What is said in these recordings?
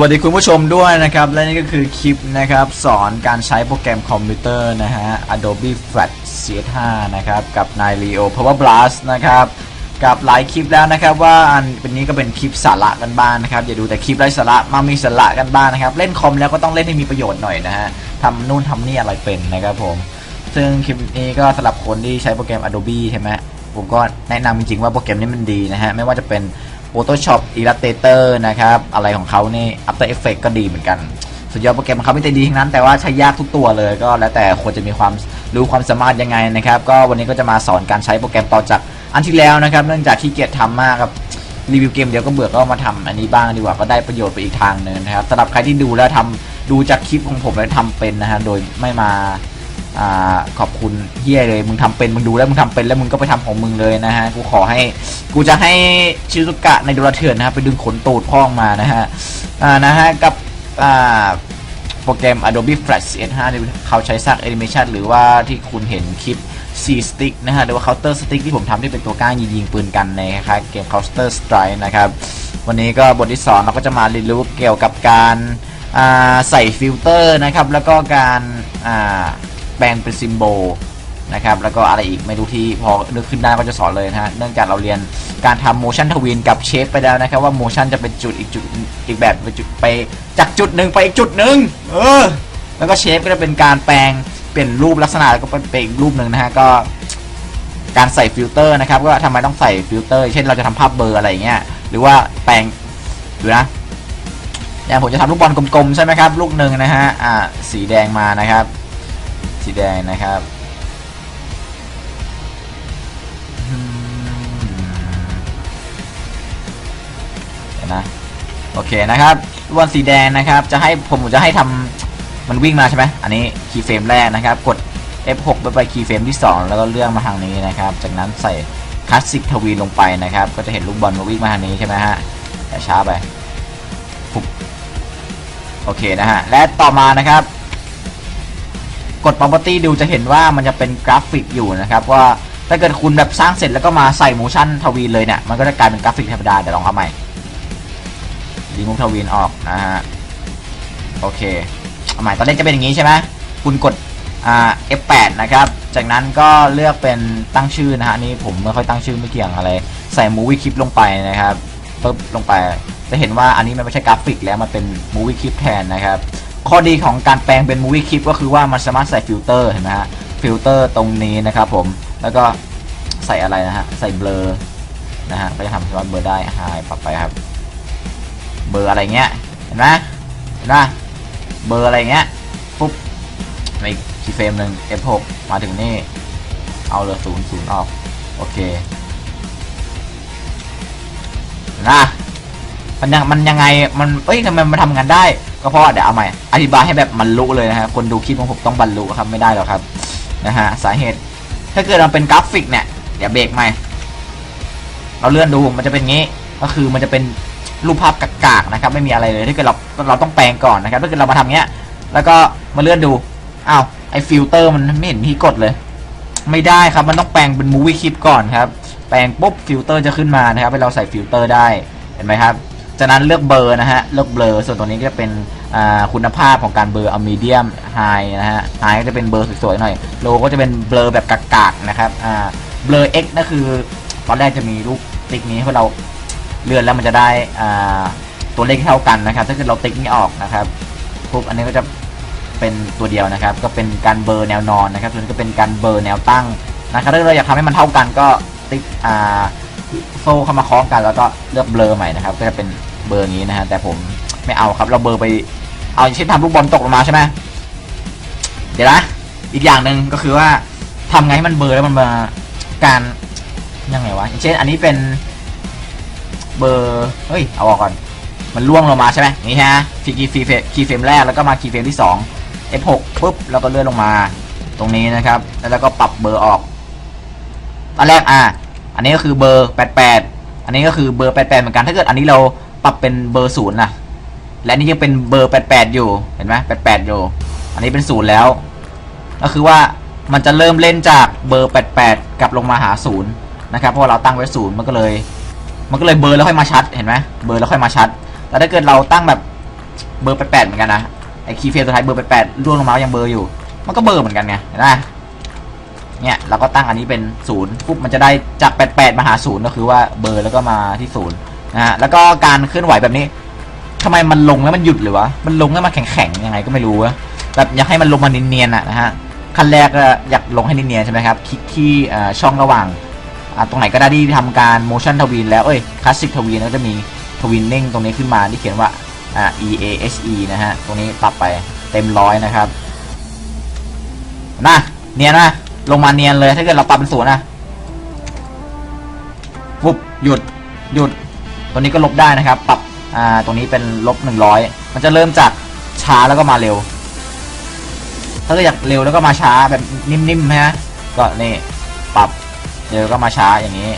วัสดีคุณผู้ชมด้วยนะครับ และนี่ก็คือคลิปนะครับสอนการใช้โปรแกรมคอมพิวเตอร์นะฮะ Adobe Flash CS5 นะครับ กับนาย Leo Power Blast นะครับ กับหลายคลิปแล้วนะครับ ว่าอันเป็นนี้ก็เป็นคลิปสาระกันบ้างนะครับ อย่าดูแต่คลิปไร้สาระมามีสาระกันบ้างนะครับ เล่นคอมแล้วก็ต้องเล่นให้มีประโยชน์หน่อยนะฮะทำนู่นทำนี่อะไรเป็นนะครับผม ซึ่งคลิปนี้ก็สำหรับคนที่ใช้โปรแกรม Adobe ใช่ไหมผมก็แนะนำจริงๆว่าโปรแกรมนี้มันดีนะฮะไม่ว่าจะเป็น Photoshop Illustrator นะครับ อะไรของเขานี่ After Effects ก็ดีเหมือนกัน สุดยอดโปรแกรมของเขาไม่ได้ดีทั้งนั้น แต่ว่าใช้ยากทุกตัวเลยก็แล้วแต่คนจะมีความรู้ความสามารถยังไงนะครับ ก็วันนี้ก็จะมาสอนการใช้โปรแกรมต่อจากอันที่แล้วนะครับ เนื่องจากขี้เกียจทำมากครับรีวิวเกมเดียวก็เบื่อก็มาทำอันนี้บ้างดีกว่าก็ได้ประโยชน์ไปอีกทางหนึงนะครับสำหรับใครที่ดูแล้วทำดูจากคลิปของผมแล้วทำเป็นนะฮะโดยไม่มา อ่าขอบคุณเฮียเลยมึงทำเป็นมึงดูแล้วมึงทำเป็นแล้วมึงก็ไปทำของมึงเลยนะฮะกูขอให้กูจะให้ชิซุกะในดูราเถื่อนนะครับไปดึงขนตูดพ่องมานะฮะอ่านะฮะกับอ่าโปรแกรม Adobe Flash CS5 ที่เขาใช้สร้างแอนิเมชันหรือว่าที่คุณเห็นคลิป C stick นะฮะหรือว่า counter stick ที่ผมทำที่เป็นตัวก้างยิงยิงปืนกันในคล้ายเกม counter strike นะครับวันนี้ก็บทที่สองเราก็จะมาเรียนรู้เกี่ยวกับการใส่ฟิลเตอร์นะครับแล้วก็การ แปลงเป็นซิมโบลนะครับแล้วก็อะไรอีกไม่รู้ที่พอนึกขึ้นได้ก็จะสอนเลยนะฮะเนื่องจากเราเรียนการทำ motion ทวินกับเชฟไปแล้วนะครับว่า motion จะเป็นจุดอีกจุดอีกแบบไปจุดไปจากจุดหนึ่งไปอีกจุดหนึ่งเออแล้วก็เชฟก็จะเป็นการแปลงเปลี่ยนรูปลักษณะแล้วก็เป็นอีกรูปหนึ่งนะฮะก็การใส่ฟิลเตอร์นะครับว่าทำไมต้องใส่ฟิลเตอร์ เช่นเราจะทำภาพเบอร์อะไรเงี้ยหรือว่าแปลงดูนะอย่างผมจะทำลูกบอลกลมๆใช่ไหมครับลูกหนึ่งนะฮะอ่าสีแดงมานะครับ สีแดงนะครับเดี๋ยวนะโอเคนะครับลูกบอลสีแดงนะครับ จะให้ผมจะให้ทำมันวิ่งมาใช่ไหมอันนี้คีย์เฟรมแรกนะครับ กด F6 ไปไปคีย์เฟรมที่ 2 แล้วก็เลื่อนมาทางนี้นะครับ จากนั้นใส่คลาสสิกทวีลงไปนะครับ ก็จะเห็นลูกบอลมาวิ่งมาทางนี้ใช่ไหมฮะแต่ช้าไปปุ๊บโอเคนะฮะ และต่อมานะครับ กด property ดูจะเห็นว่ามันจะเป็นกราฟิกอยู่นะครับว่าถ้าเกิดคุณแบบสร้างเสร็จแล้วก็มาใส่ motion ทวีเลยเนี่ยมันก็จะกลายเป็นกราฟิกธรรมดาเดี๋ยวลองเอาใหม่ดีมุกทวีนออกนะฮะโอเคเอาใหม่ตอนแรกจะเป็นอย่างนี้ใช่ไหมคุณกดอ่า F8 นะครับจากนั้นก็เลือกเป็นตั้งชื่อนะฮะนนี่ผมไม่ค่อยตั้งชื่อไม่เกี่ยงอะไร ใส่ movie clip ลงไปนะครับปึ๊บลงไปจะเห็นว่าอันนี้มันไม่ใช่กราฟิกแล้วมันเป็น movie clip แทนนะครับ ข้อดีของการแปลงเป็น movie clip ก็คือว่ามันสามารถใส่ฟิลเตอร์เห็นไหมฮะฟิลเตอร์ตรงนี้นะครับผมแล้วก็ใส่อะไรนะฮะใส่เบลอนะฮะก็จะทำสามารถเบลอได้หายปรับไปครับ เบลออะไรเงี้ยเห็นไหมเห็นไหมเบลออะไรเงี้ยปุ๊บในคีย์เฟรมหนึ่ง F6 มาถึงนี่เอาเหลือศูนย์ศูนย์ออกโอเคนะมันยังมันยังไงมันเอ้ยทำไมมันทำงานได้ ก็เพราะเดี๋ยวเอาใหม่อธิบายให้แบบบรรลุเลยนะฮะคนดูคลิปของผมต้องบรรลุครับไม่ได้หรอกครับนะฮะสาเหตุ ถ้าเกิดมันเป็นกราฟิกเนี่ยเดี๋ยวเบรกใหม่ เราเลื่อนดูมันจะเป็นงี้ ก็คือมันจะเป็นรูปภาพกากๆนะครับ ไม่มีอะไรเลยถ้าเกิดเราเราต้องแปลงก่อนนะครับถ้าเกิดเรามาทำเงี้ย แล้วก็มาเลื่อนดูอ้าวไอฟิลเตอร์มันไม่เห็นมีกดเลย ไม่ได้ครับมันต้องแปลงเป็นมูวี่คลิปก่อนครับแปลงปุ๊บฟิลเตอร์จะขึ้นมานะครับให้เราใส่ฟิลเตอร์ได้เห็นไหมครับ จากนั้นเลือกเบอร์นะฮะ เลือกเบลอส่วนตัวนี้ก็จะเป็นคุณภาพของการเบลอเอามีเดียมไฮนะฮะไฮก็จะเป็นเบลอสวยๆหน่อย โลก็จะเป็นเบลอแบบกากๆนะครับเบอ่าเบลอ X นั่นคือ ตอนแรกจะมีรูปติ๊กนี้ให้เราเลื่อนแล้วมันจะได้ตัวเลขเท่ากันนะครับ ถ้าเกิดเราติ๊กไม่ออกนะครับปุ๊บอันนี้ก็จะเป็นตัวเดียวนะครับ ก็เป็นการเบอร์แนวนอนนะครับส่วนนี้ก็เป็นการเบอร์แนวตั้งนะครับถ้าเราอยากทำให้มันเท่ากันก็ติ๊กอ่า โซ่เข้ามาคล้องกันแล้วก็เลือกเบลอใหม่นะครับ ก็จะเป็นเบอร์นี้นะฮะแต่ผมไม่เอาครับ เราเบอร์ไปเอาเช่นทำลูกบอลตกลงมาใช่ไหมเดี๋ยวนะอีกอย่างหนึ่งก็คือว่าทำไงให้มันเบลอแล้วมันมาการยังไงวะอย่างเช่นอันนี้เป็นเบอร์เฮ้ยเอาออกก่อน มันล่วงลงมาใช่ไหมนี่ฮะฟีคีฟีคีเฟรมแรกแล้วก็มาคีเฟรมที่ 2 F6 ปุ๊บแล้วก็เลื่อนลงมา ตรงนี้นะครับ แล้วก็ปรับเบอร์ออกตอนแรกอะ อันนี้ก็คือเบอร์ 88 อันนี้ก็คือเบอร์ 88 เหมือนกัน ถ้าเกิดอันนี้เราปรับเป็นเบอร์ศูนย์นะและนี่ยังเป็นเบอร์ 88 อยู่ เห็นไหม88 อยู่ อันนี้เป็นศูนย์แล้ว ก็คือว่ามันจะเริ่มเล่นจากเบอร์ 88 กลับลงมาหาศูนย์นะครับ เพราะเราตั้งไว้ศูนย์มันก็เลย มันก็เลยเบอร์แล้วค่อยมาชัด เห็นไหมเบอร์แล้วค่อยมาชัด แต่ถ้าเกิดเราตั้งแบบเบอร์แปดเหมือนกันนะ ไอ้คีย์เฟรมสุดท้ายเบอร์แปดล่วงลงมายังเบอร์อยู่ มันก็เบอร์เหมือนกันไง เห็นไหม เนี่ยเราก็ตั้งอันนี้เป็นศูนย์ปุ๊บมันจะได้จากแปดแปดมาหาศูนย์ก็คือว่าเบอร์แล้วก็มาที่ศูนย์นะฮะแล้วก็การเคลื่อนไหวแบบนี้ทำไมมันลงแล้วมันหยุดเลยวะมันลงแล้วมันแข็งแข็งๆยังไงก็ไม่รู้วะแบบอยากให้มันลงมาเนียนๆอะนะฮะขั้นแรกอยากลงให้เนียนๆใช่ไหมครับคลิกที่ช่องระหว่างตรงไหนก็ได้ที่ทำการ motion ทวินแล้วเอ้ย classic ทวินแล้วจะมีทวินนิ่งตรงนี้ขึ้นมาที่เขียนว่าอ่า e a s e นะฮะตรงนี้ปรับไปเต็มร้อยนะครับนะเนียนนะ ลงมาเนียนเลย ถ้าเกิดเราปรับเป็นศูนย์นะปุ๊บหยุดหยุด ตัวนี้ก็ลบได้นะครับ ปรับอ่าตรงนี้เป็นลบหนึ่งร้อยมันจะเริ่มจากช้าแล้วก็มาเร็ว ถ้าเกิดอยากเร็วแล้วก็มาช้าแบบนิ่มๆนะฮะก็นี่ปรับเดี๋ยวก็มาช้าอย่างนี้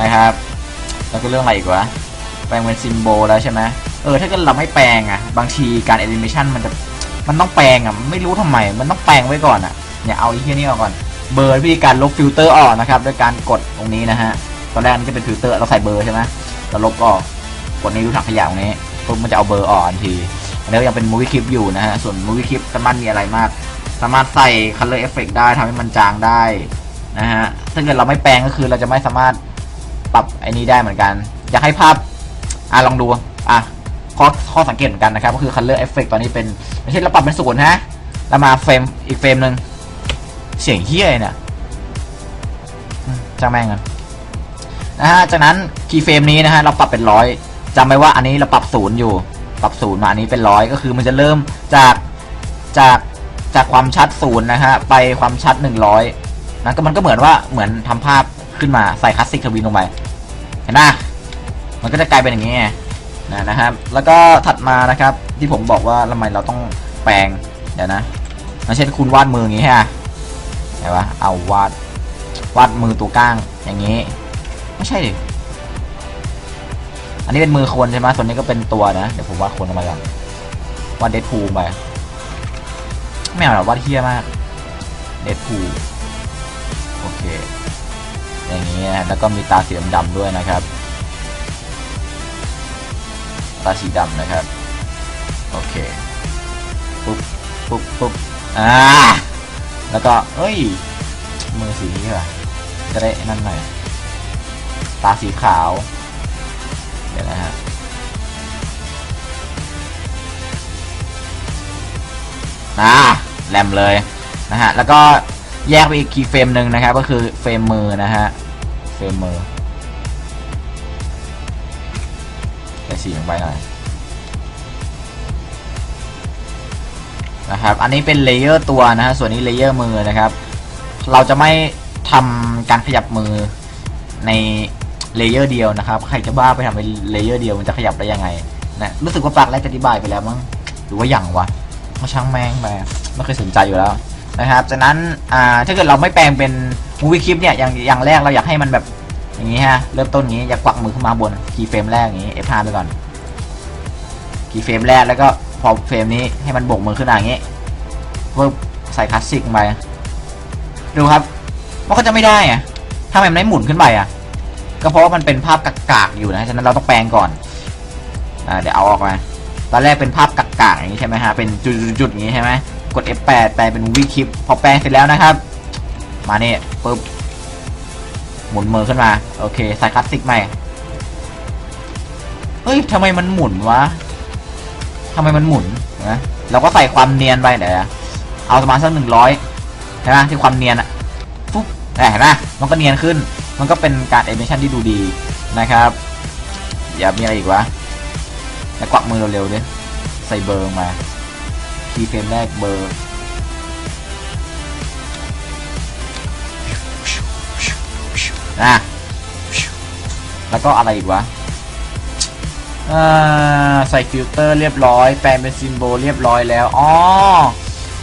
นะครับ แล้วก็เรื่องอะไรอีกวะแปลงเป็นซิมโบลแล้วใช่ไหมเออถ้าเกิดเราไม่แปลงอะบางทีการแอนิเมชันมันจะมันต้องแปลงอะไม่รู้ทำไม มันต้องแปลงไว้ก่อนอะเนี่ยเอาไอ้ที่นี่ออกก่อน เบอร์วิธีการลบฟิลเตอร์ออกนะครับด้วยการกดตรงนี้นะฮะตอนแรกมันจะเป็นฟิลเตอร์เราใส่เบอร์ใช่ไหมเราลบออกกดในรูถังขยะตรงนี้ปุ๊บมันจะเอาเบอร์ออกทันทีอันนี้ก็ยังเป็นมูวี่คลิปอยู่นะฮะส่วนมูวี่คลิปสามารถมีอะไรมาก สามารถใส่ color effect ได้ทำให้มันจางได้นะฮะถ้าเกิดเราไม่แปลงก็คือเราจะไม่สามารถปรับไอ้นี้ได้เหมือนกัน อยากให้ภาพอะลองดูอะข้อข้อสังเกตเหมือนกันนะครับ ก็คือ color effect ตอนนี้เป็นไม่ใช่เราปรับเป็นศูนย์ฮะแล้วมาเฟรมอีกเฟรมหนึ่ง เสียงเฮี้ยเนี่ยจ้างแม่งกันนะฮะจากนั้นคีย์เฟรมนี้นะฮะเราปรับเป็นร้อยจำไว้ว่าอันนี้เราปรับศูนย์อยู่ ปรับศูนย์มาอันนี้เป็นร้อยก็คือมันจะเริ่มจากจากจากความชัดศูนย์นะฮะไปความชัดหนึ่งร้อยนะก็มันก็เหมือนว่าเหมือนทำภาพขึ้นมาใส่คลาสสิกทวินลงไปเห็นไหมมันก็จะกลายเป็นอย่างนี้นะนะครับ แล้วก็ถัดมานะครับที่ผมบอกว่าทำไมเราต้องแปลงเดี๋ยวนะไม่ใช่คุณวาดมืออย่างนี้ฮะ ไหนวะเอาวาดวาดมือตัวก้างอย่างนี้ ไม่ใช่ดิอันนี้เป็นมือคนใช่ไหมส่วนนี้ก็เป็นตัวนะ เดี๋ยวผมวาดคนออกมาก่อนวาดเดดพูลไปไม่เอาหรอกวาดเฮี้ยมากเดดพูลโอเค อย่างนี้นะแล้วก็มีตาสีดำๆด้วยนะครับ ตาสีดำนะครับ โอเค ปุ๊บปุ๊บปุ๊บอ่า แล้วก็เอ้ย มือสีนี้ว่ะจะได้นั่นหน่อย ตาสีขาว เดี๋ยวนะฮะอ่าแรมเลยนะฮะ แล้วก็แยกไปอีกคีย์เฟรมหนึ่งนะครับ ก็คือเฟรมมือนะฮะ เฟรมมือใส่สีลงไปหน่อย นะครับ อันนี้เป็นเลเยอร์ตัวนะฮะ ส่วนนี้เลเยอร์มือนะครับ เราจะไม่ทำการขยับมือในเลเยอร์เดียวนะครับ ใครจะบ้าไปทำเป็นเลเยอร์เดียวมันจะขยับได้ยังไงนะรู้สึกว่าปลักแรกจะอธิบายไปแล้วมั้ง หรือว่าอย่างวะมาช่างแม่งไปไม่เคยสนใจอยู่แล้วนะครับ จากนั้น อ่า ถ้าเกิดเราไม่แปลงเป็นมูวี่คลิปเนี่ย อย่าง อย่างแรกเราอยากให้มันแบบ อย่างนี้ฮะ เริ่มต้นอย่างนี้ อยากกวักมือขึ้นมาบนคีย์เฟรมแรกอย่างนี้ F5 ไปก่อนคีย์เฟรมแรกแล้วก็ พอเฟรมนี้ให้มันบกมือขึ้นอย่างนี้เพิ่มใส่คลาสสิกไปดูครับมันก็จะไม่ได้อะทำไมมันไม่หมุนขึ้นไปอะ ก็เพราะว่ามันเป็นภาพกากๆอยู่นะฉะนั้นเราต้องแปลงก่อนอ่าเดี๋ยวเอาออกมาตอนแรกเป็นภาพกากๆอย่างนี้ใช่ไหมฮะเป็นจุดๆอย่างนี้ใช่ไหมกด F8 แปลเป็น movie clip พอแปลงเสร็จแล้วนะครับ มาเนี่ยปึ๊บหมุนมือขึ้นมา โอเคใส่คลาสสิกใหม่เฮ้ยทำไมมันหมุนวะ ทำไมมันหมุนนะเราก็ใส่ความเนียนไปเดี๋ยวเอาประมาณสักหนึ่งร้อยใช่ไหมที่ความเนียนอะปุ๊บเห็นไหมมันก็เนียนขึ้น มันก็เป็นการแอนิเมชันที่ดูดีนะครับอย่ามีอะไรอีกวะแล้วกวักมือเร็วๆดิใส่เบอร์มาคีย์เฟรมแรกเบอร์นะแล้วก็อะไรอีกวะ ใส่ฟิลเตอร์เรียบร้อย แปลงเป็นซิมโบลเรียบร้อยแล้วอ๋อ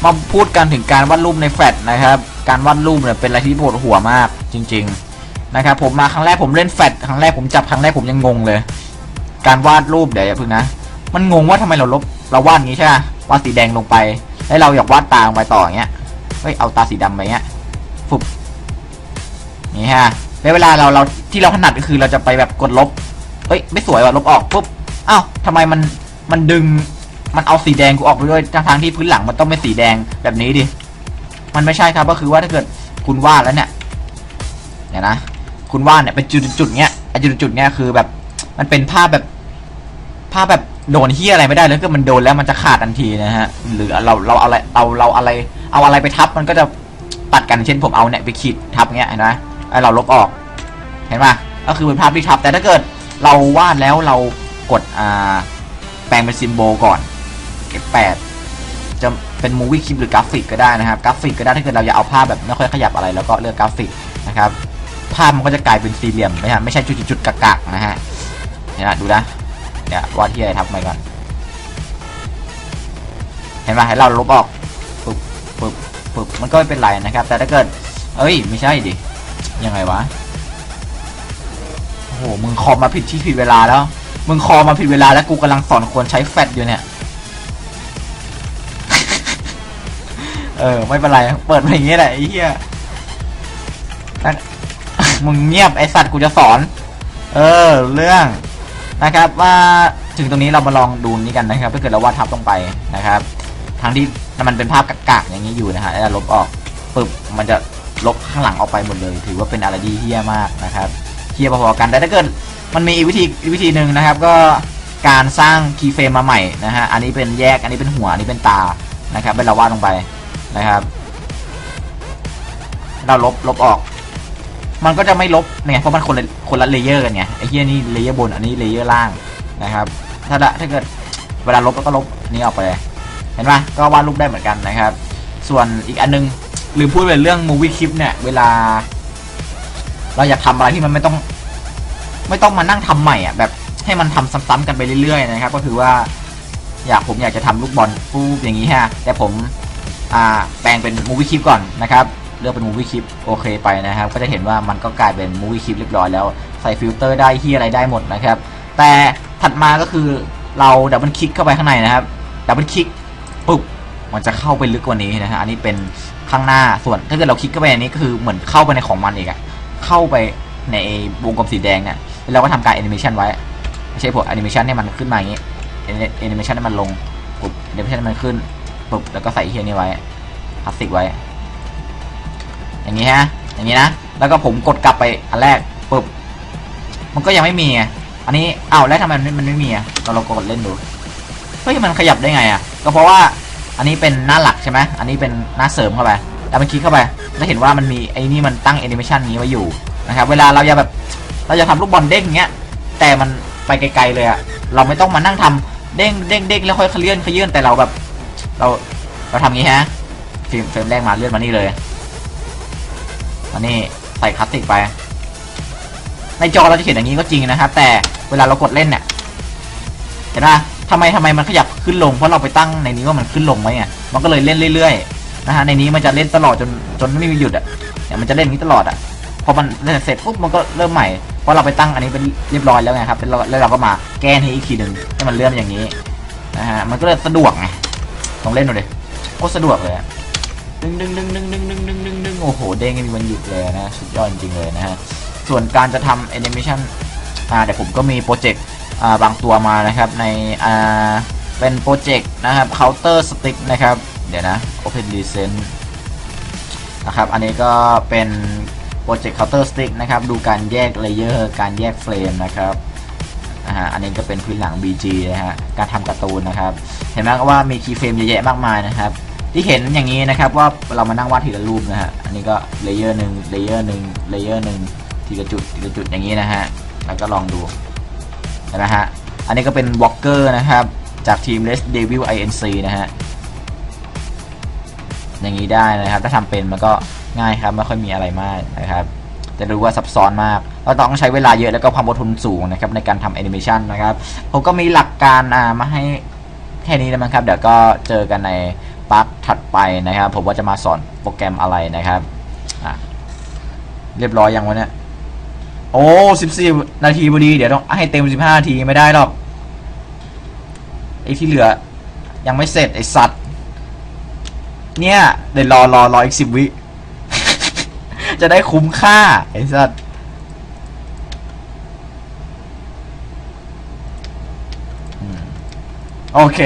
มาพูดกันถึงการวาดรูปในแฟลชนะครับ การวาดรูปเนี่ยเป็นอะไรที่ปวดหัวมากจริง ๆ นะครับ ผมมาครั้งแรกผมเล่นแฟลชครั้งแรกผมจับครั้งแรกผมยังงงเลย การวาดรูปเดี๋ยวอย่าพึ่งนะ มันงงว่าทำไมเราลบเราวาดงี้ใช่ไหมวาดสีแดงลงไป แล้วเราอยากวาดตาลงไปต่ออย่างเงี้ยเฮ้ยเอาตาสีดำไปเงี้ยฟุบนี่ฮะแล้วเวลาเราเราที่เราถนัดก็คือเราจะไปแบบกดลบ เฮ้ยไม่สวยว่ะลบออกปุ๊บอ้าวทำไมมันมันดึงมันเอาสีแดงกูออกไปด้วยทางๆที่พื้นหลังมันต้องเป็นสีแดงแบบนี้ดิมันไม่ใช่ครับก็คือว่าถ้าเกิดคุณวาดแล้วเนี่ยเนี่ยนะคุณวาดเนี่ยเป็นจุดๆเนี้ยไอ้จุดๆเนี้ยคือแบบมันเป็นภาพแบบภาพแบบโดนเฮียอะไรไม่ได้เลยก็มันโดนแล้วมันจะขาดทันทีนะฮะหรือเราเราเอาอะไรเอาเราอะไร เอาอะไรไปทับมันก็จะตัดกันเช่นผมเอาเนี่ยไปขีดทับเงี้ยเห็นไหมไอเราลบออก เห็นปะก็คือเป็นภาพที่ทับแต่ถ้าเกิด เราวาดแล้วเรากดอ่าแปลงเป็นซิมโบลก่อน F8 จะเป็นมูวี่คลิปหรือกราฟิกก็ได้นะครับกราฟิกก็ได้ถ้าเกิดเราอยากเอาภาพแบบไม่ค่อยขยับอะไรแล้วก็เลือกกราฟิกนะครับภาพมันก็จะกลายเป็นสี่เหลี่ยมไม่ใช่ไม่ใช่จุดๆๆกักๆนะฮะเนี่ยดูนะเดี๋ยววาดที่อะไรทับไปก่อน เห็นไหมให้เราลบออกปึ๊บปึ๊บปึ๊บมันก็ไม่เป็นไรนะครับ แต่ถ้าเกิด เอ้ย ไม่ใช่ดิยังไงวะ หมึงคอมมาผิดที่ผิดเวลาแล้ว มึงคอมาผิดเวลาแล้วกูกำลังสอนคนใช้แฟลชอยู่เนี่ย เออ ไม่เป็นไร เปิดไปอย่างงี้แหละไอ้เหี้ยนั่นมึงเงียบไอสัตว์กูจะสอน เออ เรื่องนะครับว่าถึงตรงนี้เรามาลองดูนี้กันนะครับถ้าเกิดเราวาดทับลงไปนะครับทั้งที่มันเป็นภาพกากๆอย่างนี้อยู่นะฮะแล้วลบออกปึ๊บมันจะลบข้างหลังออกไปหมดเลย ถือว่าเป็นอะไรที่เฮี้ยมากนะครับ เฮี้ยพอๆกันแต่ถ้าเกิดมันมีอีกวิธีอีกวิธีหนึ่งนะครับ ก็การสร้างคีย์เฟรมมาใหม่นะฮะอันนี้เป็นแยกอันนี้เป็นหัวอันนี้เป็นตานะครับเป็นเราวาดลงไปนะครับ เราลบลบออก มันก็จะไม่ลบเนี่ยเพราะมันคนละคนละเลเยอร์กันไงไอ้เฮียนี่เลเยอร์บนอันนี้เลเยอร์ล่างนะครับ ถ้าถ้าเกิดเวลาลบแล้วก็ลบนี้ออกไปเลยเห็นไหมก็วาดรูปได้เหมือนกันนะครับ ส่วนอีกอันนึงลืมพูดไปเรื่องมูวี่คลิปเนี่ยเวลา เราอยากทำอะไรที่มันไม่ต้อง ไม่ต้องมานั่งทำใหม่อะแบบให้มันทำซ้ำๆกันไปเรื่อยๆนะครับ ก็คือว่า อยากผมอยากจะทำลูกบอลปู๊บอย่างนี้ฮะแต่ผมอ่าแปลงเป็นมูวี่คลิปก่อนนะครับเลือกเป็นมูวี่คลิปโอเคไปนะครับ ก็จะเห็นว่ามันก็กลายเป็นมูวี่คลิปเรียบร้อยแล้วใส่ฟิลเตอร์ได้ที่อะไรได้หมดนะครับ แต่ถัดมาก็คือเราดับเบิลคลิกเข้าไปข้างในนะครับดับเบิลคลิกปุ๊บมันจะเข้าไปลึกกว่านี้นะฮะอันนี้เป็นข้างหน้าส่วนถ้าเกิดเราคลิกเข้าไปอันนี้ก็คือเหมือนเข้าไปในของมันอีกอะ เข้าไปในวงกลมสีแดงเนี่ยแล้วเราก็ทำการแอนิเมชันไว้ไม่ใช่พวกแอนิเมชันให้มันขึ้นมาอย่างนี้แอนิเมชันให้มันลงปุ๊บแอนิเมชันให้มันขึ้นปุ๊บแล้วก็ใส่เฮียนี่ไว้พลาสติกไว้ อย่างนี้ฮะ อย่างนี้นะ แล้วก็ผมกดกลับไปอันแรกปุ๊บมันก็ยังไม่มีอันนี้อ้าวแล้วทำไมมันไม่มีอะเรากดเล่นดูเฮ้ยมันขยับได้ไงอะ ก็เพราะว่าอันนี้เป็นหน้าหลักใช่ไหมอันนี้เป็นหน้าเสริมเข้าไปแล้วมันคลิกเข้าไป จะเห็นว่ามันมีไอ้นี่มันตั้งแอนิเมชันนี้ไว้อยู่นะครับ เวลาเราจะแบบเราจะทำลูกบอลเด้งเงี้ย แต่มันไปไกลๆเลยอะเราไม่ต้องมานั่งทำเด้งเด้งเด้งแล้วค่อยเคลื่อนเคลื่อนแต่เราแบบ เราเราทำงี้ฮะฟิล์มเฟรมแรกมาเลื่อนมานี่เลยมานี่ใส่คลาสติกไป ในจอเราจะเห็นอย่างนี้ก็จริงนะครับ แต่เวลาเรากดเล่นเนี่ยเห็นไหมทำไมทำไมมันขยับขึ้นลงเพราะเราไปตั้งในนี้ว่ามันขึ้นลงไว้ไงมันก็เลยเล่นเรื่อยๆ นะฮะในนี้มันจะเล่นตลอดจนจนไม่มีหยุดอะเนี่ยมันจะเล่นนี้ตลอดอะพอมันเล่นเสร็จปุ๊บมันก็เริ่มใหม่เพราะเราไปตั้งอันนี้เป็นเรียบร้อยแล้วไงครับแล้วเราก็มาแก้ให้อีกทีหนึ่งให้มันเลื่อนอย่างนี้นะฮะมันก็เลยสะดวกไงลองเล่นดูดิโคตรสะดวกเลยดึงดึงดึงดึงดึงดึงดึงดึงดึงโอ้โหเด้งมีวันหยุดเลยนะสุดยอดจริงเลยนะฮะส่วนการจะทำแอนิเมชันอ่าเดี๋ยวผมก็มีโปรเจกต์อ่าบางตัวมานะครับในอ่าเป็นโปรเจกต์นะครับ Counter Stick นะครับ เดี๋ยวนะ Open License นะครับ อันนี้ก็เป็นโปรเจกต์ Counter Stick นะครับ ดูการแยกเลเยอร์การแยกเฟรมนะครับนะฮะอันนี้ก็เป็นพื้นหลัง BG นะฮะ การทำการ์ตูนนะครับ เห็นไหมว่ามีคีย์เฟรมเยอะแยะมากมายนะครับ ที่เห็นอย่างนี้นะครับว่าเรามานั่งวาดทีละรูปนะฮะ อันนี้ก็เลเยอร์หนึ่งเลเยอร์หนึ่งเลเยอร์หนึ่งทีละจุดทีละจุดอย่างนี้นะฮะ แล้วก็ลองดูนไหมฮะ อันนี้ก็เป็นวอล์กเกอร์นะครับ จากทีม Les Devil Inc นะฮะ อย่างนี้ได้นะครับ ถ้าทำเป็นมันก็ง่ายครับ ไม่ค่อยมีอะไรมากนะครับแต่รู้ว่าซับซ้อนมากเราต้องใช้เวลาเยอะแล้วก็ความอดทนสูงนะครับในการทำแอนิเมชันนะครับผมก็มีหลักการามาให้แค่นี้นะมั้งครับ เดี๋ยวก็เจอกันในปาร์ทถัดไปนะครับ ผมว่าจะมาสอนโปรแกรมอะไรนะครับเรียบร้อยยังวะเนี่ยโอ้สิบสี่นาทีพอดี เดี๋ยวต้องให้เต็มสิบห้านาทีไม่ได้หรอกไอ้ที่เหลือ ยังไม่เสร็จไอ้สัตว์ เนี่ย เดี๋ยวรอรอรออีกสิบวิ จะได้คุ้มค่า ไอ้สัตว์โอเค